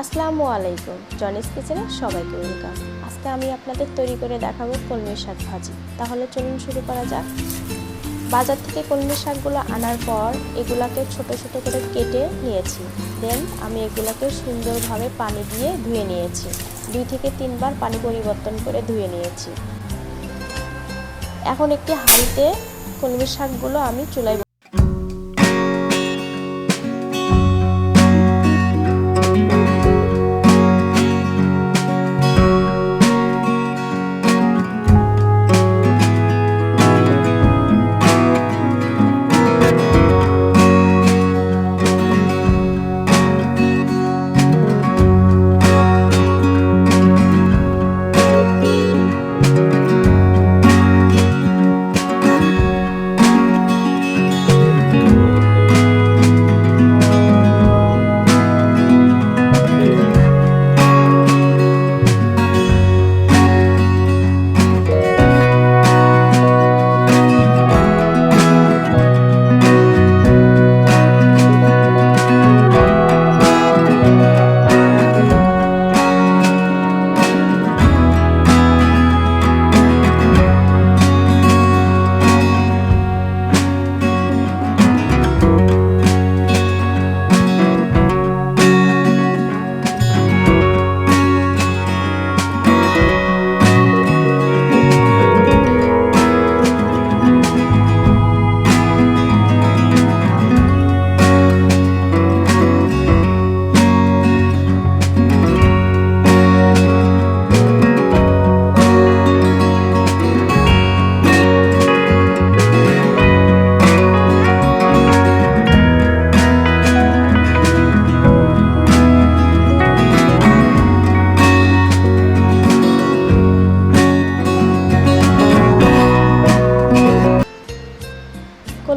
আসসালামু আলাইকুম। জনিস কিচেনে সবাইকে ওয়েলকাম আজকে আমি আপনাদের তৈরি করে দেখাবো কলমি শাক ভাজি। তাহলে চলুন শুরু করা যাক। বাজার থেকে কলমি শাকগুলো আনার পর এগুলাকে ছোট ছোট করে কেটে নিয়েছি। দেন আমি এগুলাকে সুন্দরভাবে পানি দিয়ে ধুয়ে নিয়েছি। দুই থেকে তিনবার পানি পরিবর্তন করে ধুয়ে নিয়েছি। এখন একটি হাঁড়িতে কলমি শাকগুলো আমি চুলায়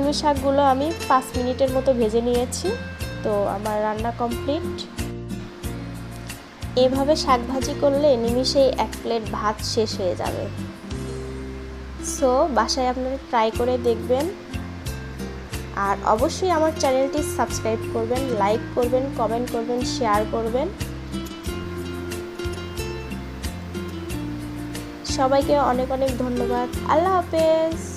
কলমি শাকগুলো আমি পাঁচ মিনিটের মতো ভেজে নিয়েছি। তো আমার রান্না কমপ্লিট। এভাবে শাক ভাজি করলে নিমিষেই এক প্লেট ভাত শেষ হয়ে যাবে। সো, বাসায় আপনারা ট্রাই করে দেখবেন। আর অবশ্যই আমার চ্যানেলটি সাবস্ক্রাইব করবেন, লাইক করবেন, কমেন্ট করবেন, শেয়ার করবেন। সবাইকে অনেক অনেক ধন্যবাদ। আল্লাহ হাফেজ।